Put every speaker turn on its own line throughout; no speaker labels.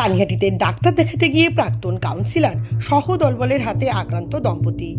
পানিহাটিতে doctor দেখাতে গিয়ে প্রাক্তন কাউন্সিলর সহ দলবলের হাতে আক্রান্ত দম্পতি।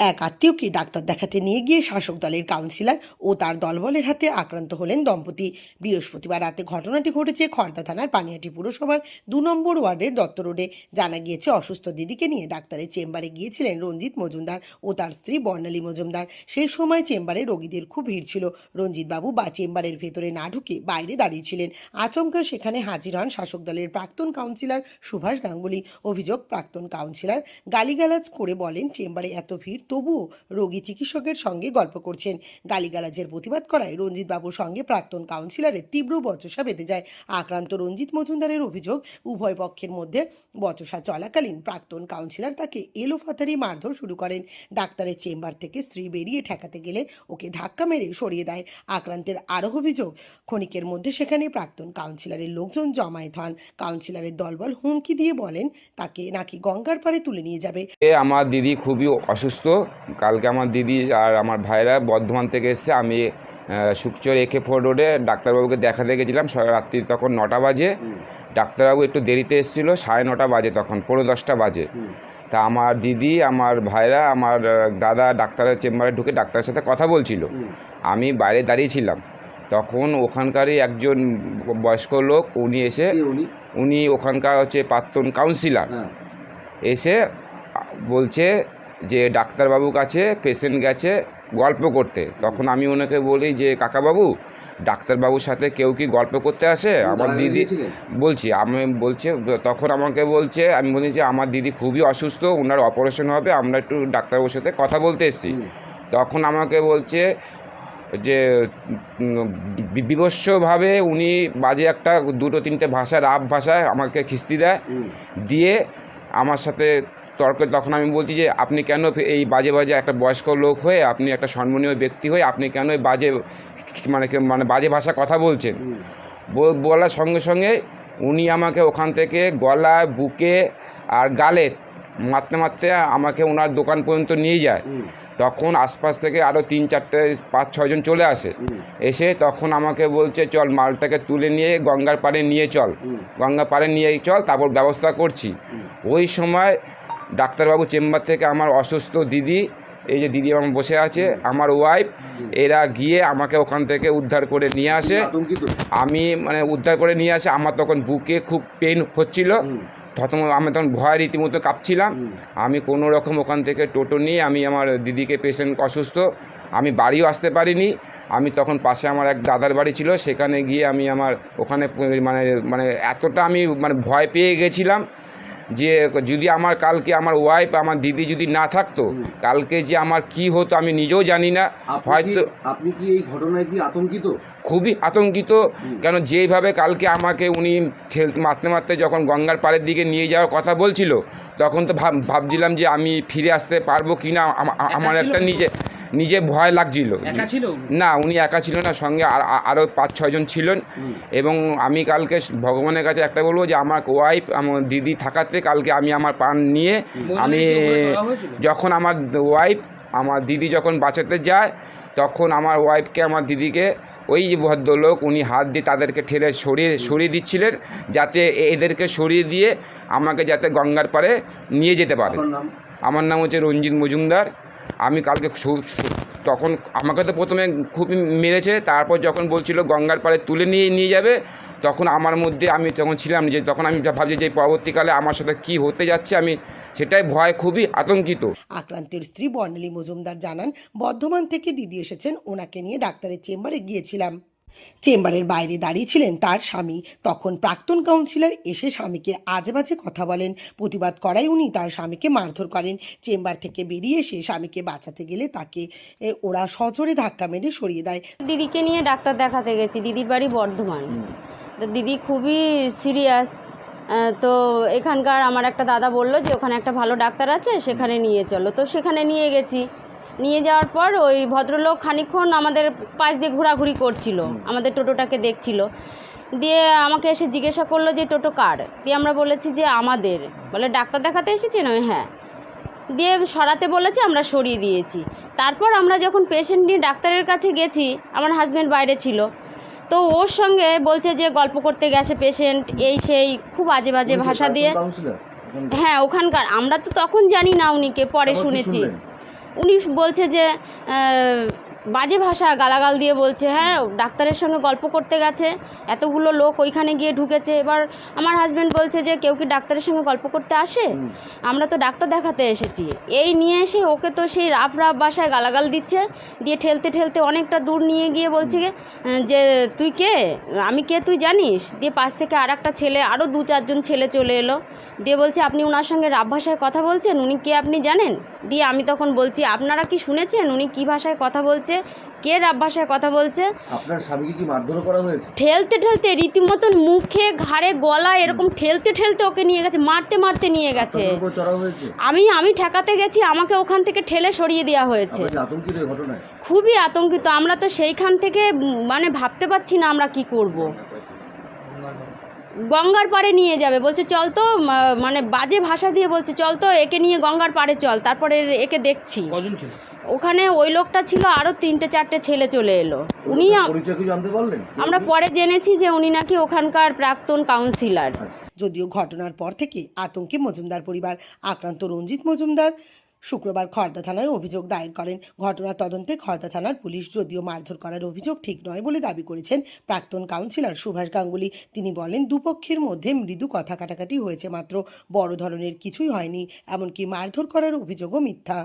এক আত্মীয়কে ডাক্তার দেখাতে নিয়ে গিয়ে শাসক দলের কাউন্সিলর ও তার দলবলের হাতে আক্রান্ত হলেন দম্পতি। বৃহস্পতিবার রাতে ঘটনাটি ঘটেছে খড়দা থানার পানিহাটি পুরসভার দু নম্বর ওয়ার্ডের দত্ত রোডে। জানা গিয়েছে, অসুস্থ দিদিকে নিয়ে ডাক্তারের চেম্বারে গিয়েছিলেন রঞ্জিত মজুমদার ও তার স্ত্রী বর্ণালী মজুমদার। সেই সময় চেম্বারে রোগীদের খুব ভিড় ছিল। রঞ্জিতবাবু বা চেম্বারের ভেতরে না ঢুকে বাইরে দাঁড়িয়েছিলেন আচমকা সেখানে হাজির হন শাসক দলের প্রাক্তন কাউন্সিলর সুভাষ গাঙ্গুলি। অভিযোগ, প্রাক্তন কাউন্সিলর গালিগালাজ করে বলেন, চেম্বারে এত ভিড় তবুও রোগী চিকিৎসকের সঙ্গে গল্প করছেন। গালিগালাজের প্রতিবাদ করায় রঞ্জিত বাবুর সঙ্গে প্রাক্তন কাউন্সিলরের তীব্র বচসা বেঁধে যায়। আক্রান্ত রঞ্জিত মজুমদারের অভিযোগ, উভয় পক্ষের মধ্যে বচসা চলাকালীন প্রাক্তন কাউন্সিলর তাকে এলোফাতারি মারধর শুরু করেন। ডাক্তারের চেম্বার থেকে স্ত্রী বেরিয়ে ঠেকাতে গেলে ওকে ধাক্কা মেরে সরিয়ে দেয়। আক্রান্তের আরও অভিযোগ, ক্ষণিকের মধ্যে সেখানে প্রাক্তন কাউন্সিলরের লোকজন জমায়েত হন। কাউন্সিলরের দলবল হুমকি দিয়ে বলেন, তাকে নাকি গঙ্গার পাড়ে তুলে নিয়ে যাবে।
আমার দিদি খুবই অসুস্থ। কালকে আমার দিদি আর আমার ভাইরা বর্ধমান থেকে এসছে আমি সুকচর একে ফোর রোডে ডাক্তারবাবুকে দেখাতে গেছিলাম রাত্রি তখন নটা বাজে। ডাক্তারবাবু একটু দেরিতে এসেছিল সাড়ে নটা বাজে তখন পনেরো দশটা বাজে। তা আমার দিদি আমার ভাইরা আমার দাদা ডাক্তারের চেম্বারে ঢুকে ডাক্তারের সাথে কথা বলছিল। আমি বাইরে দাঁড়িয়েছিলাম তখন ওখানকারই একজন বয়স্ক লোক উনি এসে
উনি?
উনি ওখানকার হচ্ছে প্রাক্তন কাউন্সিলর
হ্যাঁ।
এসে বলছে যে ডাক্তারবাবুর কাছে পেশেন্ট গেছে গল্প করতে। তখন আমি ওনাকে বলি যে কাকাবাবু ডাক্তারবাবুর সাথে কেউ কি গল্প করতে আসে? আমার দিদি বলছি আমি বলছে তখন আমাকে বলছে আমি বলি যে আমার দিদি খুবই অসুস্থ ওনার অপারেশন হবে আমরা একটু ডাক্তারবাবুর সাথে কথা বলতে এসেছি। তখন আমাকে বলছে যে বিভৎসভাবে উনি বাজে একটা দুটো তিনটে ভাষা রাব ভাষায় আমাকে খিস্তি দেয়। দিয়ে আমার সাথে তর্ক তখন আমি বলছি যে আপনি কেন এই বাজে বাজে একটা বয়স্ক লোক হয়ে আপনি একটা সম্মানীয় ব্যক্তি হয়ে আপনি কেন এই বাজে মানে মানে বাজে ভাষা কথা বলছেন। বলার সঙ্গে সঙ্গে উনি আমাকে ওখান থেকে গলা বুকে আর গালে মারতে মারতে আমাকে ওনার দোকান পর্যন্ত নিয়ে যায়। তখন আশপাশ থেকে আরও তিন চারটে পাঁচ ছজন চলে আসে। এসে তখন আমাকে বলছে চল মালটাকে তুলে নিয়ে গঙ্গার পাড়ে নিয়ে চল। গঙ্গার পাড়ে নিয়ে চল তারপর ব্যবস্থা করছি। ওই সময় ডাক্তারবাবু চেম্বার থেকে আমার অসুস্থ দিদি এই যে দিদি আমার বসে আছে আমার ওয়াইফ এরা গিয়ে আমাকে ওখান থেকে উদ্ধার করে নিয়ে আসে। আমি মানে উদ্ধার করে নিয়ে আসে আমার তখন বুকে খুব পেন হচ্ছিল। তখন আমি তখন ভয় রীতিমতো কাঁপছিলাম। আমি কোনো রকম ওখান থেকে টোটো নিয়ে আমি আমার দিদিকে পেশেন্ট অসুস্থ আমি বাড়িও আসতে পারিনি। আমি তখন পাশে আমার এক দাদার বাড়ি ছিল সেখানে গিয়ে আমি আমার ওখানে মানে মানে এতটা আমি মানে ভয় পেয়ে গেছিলাম। যে যদি আমার কালকে আমার ওয়াইফ আমার দিদি যদি না থাকতো কালকে যে আমার কি হতো আমি নিজেও জানি না।
আপনি কি
হয়তো
আপনি কি এই ঘটনায় কি আতঙ্কিত?
খুবই আতঙ্কিত। কেন যেইভাবে কালকে আমাকে উনি ঠেল মারতে মারতে যখন গঙ্গার পাড়ের দিকে নিয়ে যাওয়ার কথা বলছিল তখন তো ভাব ভাবছিলাম যে আমি ফিরে আসতে পারব কি না আমার একটা নিজে নিজে ভয় লাগছিল। না উনি একা ছিল না সঙ্গে আর- আর- আরও পাঁচ ছয়জন ছিলেন। এবং আমি কালকে ভগবানের কাছে একটা বলব যে আমার ওয়াইফ আমার দিদি থাকাতে কালকে আমি আমার প্রাণ নিয়ে আমি? যখন আমার ওয়াইফ আমার দিদি যখন বাঁচাতে যায় তখন আমার ওয়াইফকে আমার দিদিকে ওই যে ভদ্রলোক উনি হাত দিয়ে তাদেরকে ঠেলে সরিয়ে সরিয়ে দিচ্ছিলেন যাতে এদেরকে সরিয়ে দিয়ে আমাকে যাতে গঙ্গার পারে নিয়ে যেতে পারে। আমার নাম হচ্ছে রঞ্জিত মজুমদার। আমি কালকে তখন আমাকে তো প্রথমে খুবই মেরেছে, তারপর যখন বলছিল গঙ্গার পাড়ে তুলে নিয়ে নিয়ে যাবে, তখন আমার মধ্যে আমি তখন ছিলাম যে, তখন আমি ভাবছি যে পরবর্তীকালে আমার সাথে কি হতে যাচ্ছে আমি সেটাই ভয় খুবই আতঙ্কিত।
আক্রান্তের স্ত্রী বর্ণালী মজুমদার জানান, বর্ধমান থেকে দিদি এসেছেন, ওনাকে নিয়ে ডাক্তারের চেম্বারে গিয়েছিলাম। চেম্বারের বাইরে দাঁড়িয়ে ছিলেন তার স্বামী। তখন প্রাক্তন কাউন্সিলর এসে স্বামীকে আজে বাজে কথা বলেন। প্রতিবাদ করায় উনি তার স্বামীকে মারধর করেন। চেম্বার থেকে বেরিয়ে এসে স্বামীকে বাঁচাতে গেলে তাকে এ, ওরা সজোরে ধাক্কা মেরে সরিয়ে দেয়।
দিদিকে নিয়ে ডাক্তার দেখাতে গেছি। দিদির বাড়ি বর্ধমান। তো দিদি খুবই সিরিয়াস তো এখানকার আমার একটা দাদা বলল যে ওখানে একটা ভালো ডাক্তার আছে সেখানে নিয়ে চলো। তো সেখানে নিয়ে গেছি। নিয়ে যাওয়ার পর ওই ভদ্রলোক খানিকক্ষণ আমাদের পাশ দিয়ে ঘোরাঘুরি করছিল আমাদের টোটোটাকে দেখছিল। দিয়ে আমাকে এসে জিজ্ঞাসা করল যে টোটো কার? দিয়ে আমরা বলেছি যে আমাদের। বলে ডাক্তার দেখাতে এসেছেন আমি হ্যাঁ। দিয়ে সরাতে বলেছে আমরা সরিয়ে দিয়েছি। তারপর আমরা যখন পেশেন্ট নিয়ে ডাক্তারের কাছে গেছি আমার হাজব্যান্ড বাইরে ছিল। তো ওর সঙ্গে বলছে যে গল্প করতে গেছে পেশেন্ট এই সেই খুব আজে বাজে ভাষা দিয়ে হ্যাঁ ওখানকার। আমরা তো তখন জানি না উনিকে পরে শুনেছি? উনি বলছে যে বাজে ভাষা গালাগাল দিয়ে বলছে হ্যাঁ ডাক্তারের সঙ্গে গল্প করতে গেছে এতগুলো লোক ওইখানে গিয়ে ঢুকেছে। এবার আমার হাজব্যান্ড বলছে যে কেউ কি ডাক্তারের সঙ্গে গল্প করতে আসে? আমরা তো ডাক্তার দেখাতে এসেছি। এই নিয়ে এসে ওকে তো সেই রাফ রাফ বাসায় গালাগাল দিচ্ছে দিয়ে ঠেলতে ঠেলতে অনেকটা দূর নিয়ে গিয়ে বলছে যে তুই কে? আমি কে? তুই জানিস? দিয়ে পাশ থেকে আর একটা ছেলে আরও দু চারজন ছেলে চলে এলো। দিয়ে বলছে আপনি ওনার সঙ্গে রাফ ভাষায় কথা বলছেন? উনি কে আপনি জানেন? দিয়ে আমি তখন বলছি আপনারা কি শুনেছেন উনি কী ভাষায় কথা বলছে? কে রাব ভাষায় কথা বলছে?
আপনার স্বামীকে কি মারধর করা হয়েছে?
ঠেলতে ঠেলতে রীতিমতন মুখে ঘাড়ে গলায় এরকম ঠেলতে ঠেলতে ওকে নিয়ে গেছে মারতে মারতে নিয়ে গেছে। আমি আমি ঠেকাতে গেছি আমাকে ওখান থেকে ঠেলে সরিয়ে দেওয়া হয়েছে। খুবই আতঙ্কিত আমরা তো সেইখান থেকে মানে ভাবতে পারছি না আমরা কি করব। গঙ্গার পাড়ে নিয়ে যাবে। বলছে চল তো মানে বাজে ভাষা দিয়ে বলছে চল তো একে নিয়ে গঙ্গার পাড়ে চল তারপরে একে দেখছি।
কজন ছিল?
ওখানে ওই লোকটা ছিল আরও তিনটে চারটে ছেলে চলে এলো। উনি আ-
পরিচয় কি জানতে পারলেন?
আমরা পরে জেনেছি যে উনি নাকি ওখানকার প্রাক্তন কাউন্সিলর
যদিও ঘটনার পর থেকে আতঙ্কে মজুমদার পরিবার আক্রান্ত রঞ্জিত মজুমদার শুক্রবার খড়দা থানায় অভিযোগ দায়ের করেন। ঘটনার তদন্তে খড়দা থানার পুলিশ যদিও মারধর করার অভিযোগ ঠিক নয় বলে দাবি করেছেন প্রাক্তন কাউন্সিলর সুভাষ গাঙ্গুলি। তিনি বলেন দুপক্ষের মধ্যে মৃদু কথা কাটাকাটি হয়েছে মাত্র বড় ধরনের কিছুই হয়নি এমনকি মারধর করার অভিযোগও মিথ্যা।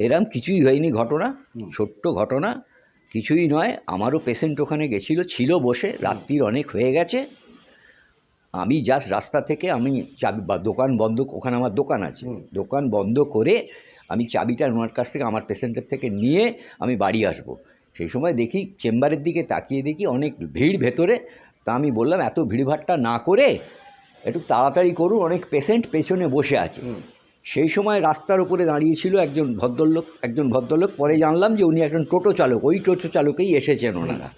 এরম কিছুই হয়নি ঘটনা ছোট্ট ঘটনা কিছুই নয়। আমারও পেশেন্ট ওখানে গেছিল ছিল বসে রাত্রির অনেক হয়ে গেছে। আমি জাস্ট রাস্তা থেকে আমি চাবি বা দোকান বন্ধ ওখানে আমার দোকান আছে। দোকান বন্ধ করে আমি চাবিটা ওনার কাছ থেকে আমার পেশেন্টের থেকে নিয়ে আমি বাড়ি আসব। সেই সময় দেখি চেম্বারের দিকে তাকিয়ে দেখি অনেক ভিড় ভেতরে। তা আমি বললাম এত ভিড়ভাট্টা না করে একটু তাড়াতাড়ি করুন অনেক পেশেন্ট পেছনে বসে আছে। সেই সময় রাস্তার উপরে দাঁড়িয়েছিল একজন ভদ্রলোক একজন ভদ্রলোক। পরে জানলাম যে উনি একজন টোটো চালক ওই টোটো চালকেই এসেছেন ওনারা।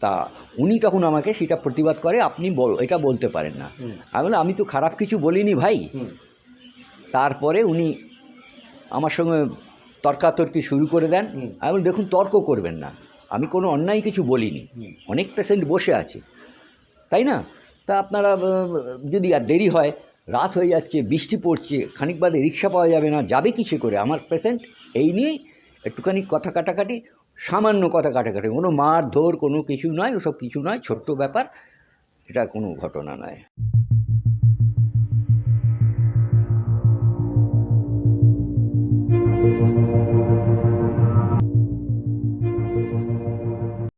তা উনি তখন আমাকে সেটা প্রতিবাদ করে আপনি বল- এটা বলতে পারেন না। আমি বললাম আমি তো খারাপ কিছু বলিনি ভাই। তারপরে উনি আমার সঙ্গে তর্কাতর্কি শুরু করে দেন। আমি দেখুন তর্ক করবেন না। আমি কোনো অন্যায় কিছু বলিনি। অনেক পেশেন্ট বসে আছে। তাই না? তা আপনারা যদি আর দেরি হয় রাত হয়ে যাচ্ছে বৃষ্টি পড়ছে খানিক বাদে রিক্সা পাওয়া যাবে না যাবে কিছু করে? আমার পেশেন্ট এই নিয়েই একটুখানি কথা কাটাকাটি সামান্য কথা কাটাকাটি। কোনো মার ধর কোনো কিছু নয় ওসব কিছু নয় ছোট্ট ব্যাপার। এটা কোনো ঘটনা নয়।